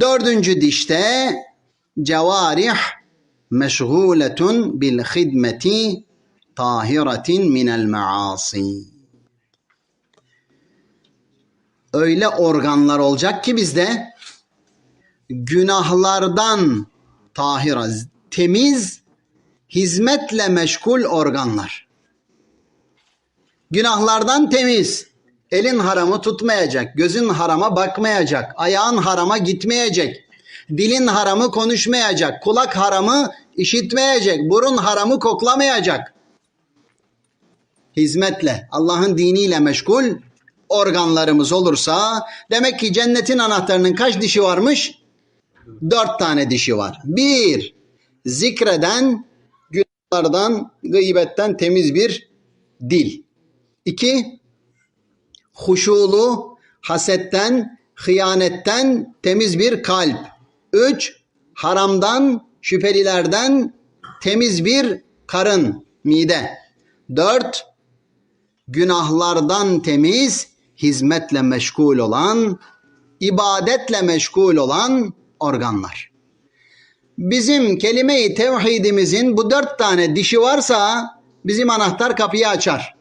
Dördüncü dişte cevarih meşguletun bil hidmeti tahiratin minel maasi. Öyle organlar olacak ki bizde günahlardan tahira, temiz, hizmetle meşgul organlar. Günahlardan temiz. Elin haramı tutmayacak, gözün harama bakmayacak, ayağın harama gitmeyecek, dilin haramı konuşmayacak, kulak haramı işitmeyecek, burun haramı koklamayacak. Hizmetle, Allah'ın diniyle meşgul organlarımız olursa demek ki cennetin anahtarının kaç dişi varmış? Dört tane dişi var. Bir, zikreden, günahlardan, gıybetten temiz bir dil. İki, huşulu, hasetten, hıyanetten temiz bir kalp. Üç, haramdan, şüphelilerden temiz bir karın, mide. Dört, günahlardan temiz, hizmetle meşgul olan, ibadetle meşgul olan organlar. Bizim kelime-i tevhidimizin bu dört tane dişi varsa bizim anahtar kapıyı açar.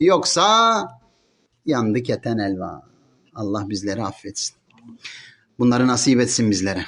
Yoksa yandı keten elva. Allah bizleri affetsin. Bunları nasip etsin bizlere.